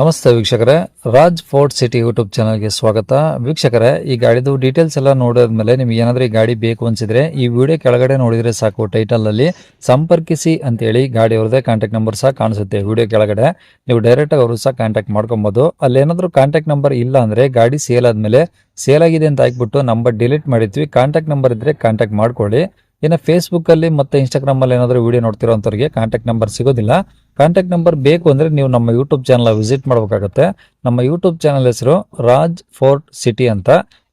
ನಮಸ್ತೆ ವೀಕ್ಷಕರೇ, Raj fort city YouTube ಚಾನಲ್ಗೆ ಸ್ವಾಗತ. ವೀಕ್ಷಕರೇ, ಈ ಗಾಡಿದು ಡೀಟೇಲ್ಸ್ ಎಲ್ಲ ನೋಡಿದ್ಮೇಲೆ ನಿಮ್ಗೆ ಏನಾದ್ರೂ ಈ ಗಾಡಿ ಬೇಕು ಅನ್ಸಿದ್ರೆ ಈ ವಿಡಿಯೋ ಕೆಳಗಡೆ ನೋಡಿದ್ರೆ ಸಾಕು ಟೈಟಲ್ ಅಲ್ಲಿ ಸಂಪರ್ಕಿಸಿ ಅಂತೇಳಿ ಗಾಡಿ ಅವ್ರದೇ ಕಾಂಟ್ಯಾಕ್ಟ್ ನಂಬರ್ ಸಹ ಕಾಣಿಸುತ್ತೆ ವಿಡಿಯೋ ಕೆಳಗಡೆ. ನೀವು ಡೈರೆಕ್ಟ್ ಆಗಿ ಅವರು ಸಹ ಕಾಂಟ್ಯಾಕ್ಟ್ ಮಾಡ್ಕೊಬಹುದು ಅಲ್ಲಿ ಏನಾದ್ರು ಕಾಂಟ್ಯಾಕ್ಟ್ ನಂಬರ್ ಇಲ್ಲ ಅಂದ್ರೆ ಗಾಡಿ ಸೇಲ್ ಆದ್ಮೇಲೆ ಸೇಲ್ ಆಗಿದೆ ಅಂತ ಹಾಕ್ಬಿಟ್ಟು ನಂಬರ್ ಡಿಲೀಟ್ ಮಾಡಿದ್ವಿ. ಕಾಂಟ್ಯಾಕ್ಟ್ ನಂಬರ್ ಇದ್ರೆ ಕಾಂಟ್ಯಾಕ್ಟ್ ಮಾಡ್ಕೊಳ್ಳಿ. ಇನ್ನು ಫೇಸ್ಬುಕ್ ಅಲ್ಲಿ ಮತ್ತೆ ಇನ್ಸ್ಟಾಗ್ರಾಮ್ ಅಲ್ಲಿ ಏನಾದ್ರು ವಿಡಿಯೋ ನೋಡ್ತಿರೋಂಥವ್ರಿಗೆ ಕಾಂಟ್ಯಾಕ್ಟ್ ನಂಬರ್ ಸಿಗೋದಿಲ್ಲ. ಕಾಂಟ್ಯಾಕ್ಟ್ ನಂಬರ್ ಬೇಕು ಅಂದರೆ ನೀವು ನಮ್ಮ ಯೂಟ್ಯೂಬ್ ಚಾನಲ್ ವಿಸಿಟ್ ಮಾಡಬೇಕಾಗುತ್ತೆ. ನಮ್ಮ ಯೂಟ್ಯೂಬ್ ಚಾನಲ್ ಹೆಸರು ರಾಜ್ ಫೋರ್ಟ್ ಸಿಟಿ ಅಂತ.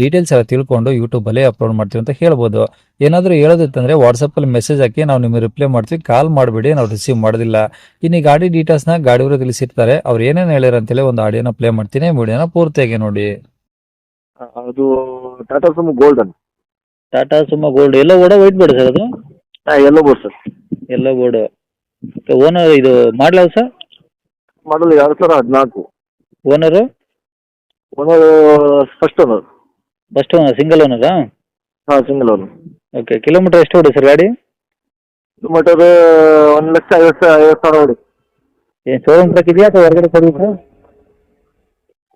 ಡೀಟೇಲ್ಸ್ ಎಲ್ಲ ತಿಳ್ಕೊಂಡು ಯೂಟ್ಯೂಬ್ ಅಲ್ಲಿ ಅಪ್ಲೋಡ್ ಮಾಡ್ತೀವಿ ಅಂತ ಹೇಳ್ಬೋದು. ಏನಾದರೂ ಹೇಳೋದಿತ್ತಂದ್ರೆ ವಾಟ್ಸಪ್ ಅಲ್ಲಿ ಮೆಸೇಜ್ ಹಾಕಿ ನಾವು ನಿಮಗೆ ರಿಪ್ಲೈ ಮಾಡ್ತೀವಿ ಕಾಲ್ ಮಾಡಬೇಡಿ ನಾವು ರಿಸೀವ್ ಮಾಡೋದಿಲ್ಲ. ಇನ್ನು ಈ ಗಾಡಿ ಡೀಟೇಲ್ಸ್ನ ಗಾಡಿಯವರು ತಿಳಿಸಿರ್ತಾರೆ ಅವ್ರು ಏನೇನು ಹೇಳಿರ ಅಂತೇಳಿ ಒಂದು ಆಡಿಯೋನ ಪ್ಲೇ ಮಾಡ್ತೀನಿ ವಿಡಿಯೋನ ಪೂರ್ತಿಯಾಗಿ ನೋಡಿ. ಅದು ಟಾಟಾ ಸುಮ್ ಗೋಲ್ಡನ್ ಟಾಟಾ ಸುಮ್ಮ ಗೋಲ್ಡ್ ಎಲ್ಲ ಬೋರ್ಡ್ ವೈಟ್ ಬೋರ್ಡ್ ಸರ್ ಅದು? Yellow board sir. ಎಲ್ಲ ಬೋರ್ಡ್ ಓನರ್ ಇದು ಮಾಡಲ ಸರ್? ಮಾಡಲ್ ಎರಡು ಸಾವಿರ ಹದಿನಾಲ್ಕು. Owner owner first owner first owner single ಓನರಾ ಹಾಂ ಸಿಂಗಲ್ ಓನರ್ ಓಕೆ ಕಿಲೋಮೀಟರ್ ಎಷ್ಟು ಹೊಡಿ ಸರ್ ಗಾಡಿ? ಕಿಲೋಮೀಟರ್ ಒಂದು ಲಕ್ಷ ಐವತ್ತು ಐವತ್ತು ಸಾವಿರ ಹೊಡಿ ಏನು ಶೋರೂಮ್ ಟ್ರ್ಯಾಕ್ ಇದೆಯಾ ಅಥವಾ ಹೊರಗಡೆ ಸರ್ವಿಸ್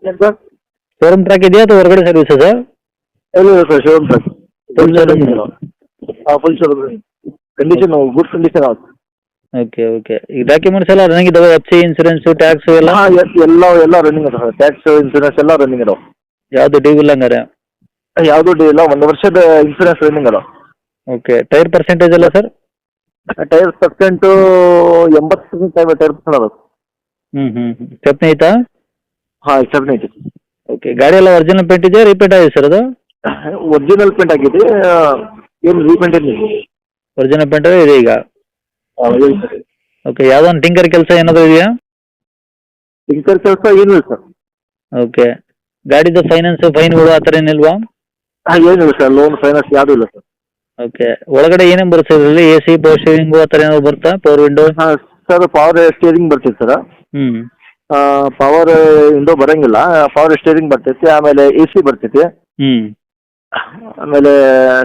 ಏನು ಸರ್ ಶೋರೂಮ್ ಟ್ರ್ಯಾಕ್ ಇದೆಯಾ ಅಥವಾ ಹೊರಗಡೆ ಸರ್ವಿಸ್ ಸರ್ ಎಲ್ಲಿದೆ sir showroom truck full showroom ಹಾಂ full showroom condition good condition ಆಗುತ್ತೆ ಓಕೆ ಓಕೆ ಈ ಡಾಕ್ಯುಮೆಂಟ್ಸ್ ಎಲ್ಲ ರನ್ನಿಂಗ್ ಇದಾವೆ? ಎಫ್ ಸಿ ಇನ್ಸೂರೆನ್ಸ್ ಟ್ಯಾಕ್ಸು ಎಲ್ಲ? ಹಾಂ ಎಲ್ಲ ಎಲ್ಲ ರನ್ನಿಂಗ್ ಅದ ಸರ್ ಟ್ಯಾಕ್ಸ್ ಇನ್ಸೂರೆನ್ಸ್ ಎಲ್ಲ ರನ್ನಿಂಗ್ ಅದಾವ. ಯಾವುದು ಡ್ಯೂ ಇಲ್ಲ ಹಂಗಾರೆ? ಯಾವುದೂ ಡಿ ಇಲ್ಲ ಒಂದು ವರ್ಷದ ಇನ್ಸೂರೆನ್ಸ್ ರನ್ನಿಂಗ್ ಅಲ್ಲ. ಓಕೆ ಟೈರ್ ಪರ್ಸೆಂಟೇಜ್ ಅಲ್ಲ ಸರ್ ಟೈರ್ ಪರ್ಸೆಂಟು ಎಂಬತ್ತು ಟೈರ್ ಪರ್ಸೆಂಟ್ ಅದು ಹ್ಞೂ ಹ್ಞೂ ಚಪ್ನಿ ಐತಾ? ಹಾಂ ಸೆವೆನ್ ಐತಿ. ಓಕೆ ಗಾಡಿ ಎಲ್ಲ ಒರಿಜಿನಲ್ ಪೇಂಟ್ ಇದೆಯಾ ರಿಪೇಟ್ ಆಗಿದೆ ಸರ್ ಅದು? ಒರಿಜಿನಲ್ ಪೇಂಟ್ ಆಗಿದೆ ಏನು ರೀಪೇಂಟ್ ಇರಲಿ ಒರಿಜಿನಲ್ ಪೇಂಟ್ ಇದೆ ಈಗ? ಓಕೆ ಯಾವುದೋ ಒಂದು ಟಿಂಕರ್ ಕೆಲಸ ಏನಾದರೂ ಇದೆಯಾ? ಟಿಂಕರ್ ಕೆಲಸ ಏನಿಲ್ಲ ಸರ್ ಓಕೆ ಗಾಡಿದು ಫೈನಾನ್ಸ್ ಫೈನ್ಗಳು ಆ ಥರ ಏನಿಲ್ವಾ? ಹಾಂ ಏನಿಲ್ಲ ಸರ್ ಲೋನ್ ಫೈನಾನ್ಸ್ ಯಾವುದೂ ಇಲ್ಲ ಸರ್ ಓಕೆ ಒಳಗಡೆ ಏನೇನು ಬರುತ್ತೆ ಇದರಲ್ಲಿ ಎ ಸಿ ಪವರ್ ಸ್ಟೇರಿಂಗು ಆ ಥರ ಏನಾದ್ರು ಬರುತ್ತಾ? ಪವರ್ ವಿಂಡೋ ಹಾಂ ಸರ್ ಪವರ್ ಸ್ಟೇರಿಂಗ್ ಬರ್ತೈತೆ ಸರ್ ಹ್ಞೂ ಪವರ್ ವಿಂಡೋ ಬರಂಗಿಲ್ಲ. ಪವರ್ ಸ್ಟೇರಿಂಗ್ ಬರ್ತೈತಿ ಆಮೇಲೆ ಎ ಸಿ ಬರ್ತೈತಿ. ಹ್ಞೂ ಆಮೇಲೆ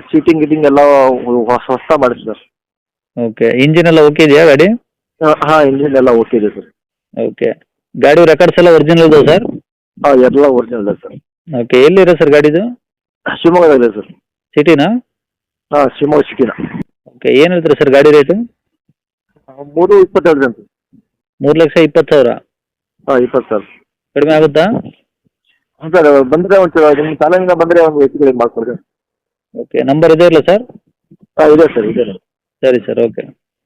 ಸೀಟಿಂಗ್ ಗೀಟಿಂಗ್ ಎಲ್ಲ ಹೊಸ ಹೊಸ ಮಾಡಿಸಿ ಸರ್ ಓಕೆ ಇಂಜಿನ್ ಎಲ್ಲ ಓಕೆ ಇದೆಯಾ ಗಾಡಿ? ಹಾಂ ಇಂಜಿನ್ ಎಲ್ಲ ಓಕೆ ಇದೆ ಸರ್ ಓಕೆ ಗಾಡಿ ರೆಕಾರ್ಡ್ಸ್ ಎಲ್ಲ ಒರಿಜಿನಲ್ ಇದಾವೆ ಸರ್ ಹಾಂ ಎಲ್ಲ ಒರಿಜಿನಲ್ ಇದೆ ಸರ್ ಓಕೆ ಎಲ್ಲಿರೋ ಸರ್ ಗಾಡಿದು? ಶಿವಮೊಗ್ಗದಾಗ ಇದೆ ಸರ್. ಸಿಟಿನಾ? ಹಾಂ ಶಿವಮೊಗ್ಗ ಸಿಟಿನ. ಓಕೆ ಏನು ಹೇಳ್ತೀರಾ ಸರ್ ಗಾಡಿ ರೇಟು ಮೂರು ಇಪ್ಪತ್ತೆರಡು ಜನ ಮೂರು ಲಕ್ಷ ಇಪ್ಪತ್ತು ಸಾವಿರ? ಹಾಂ ಇಪ್ಪತ್ತು ಸರ್ ಕಡಿಮೆ ಆಗುತ್ತಾ? ಹ್ಞೂ ಸರ್ ಬಂದರೆ ಒಂದು ನಿಮ್ಮ ಸಾಲದಿಂದ ಬಂದರೆ ಒಂದು ಹೆಚ್ಚು ಕಡಿಮೆ ಮಾಡ್ಕೊಡ್ತೀನಿ. ಓಕೆ ನಂಬರ್ ಇದೆ ಇಲ್ಲ ಸರ್? ಹಾಂ ಇದೆ ಸರ್ ಇದೆ ಸರಿ. Sir okay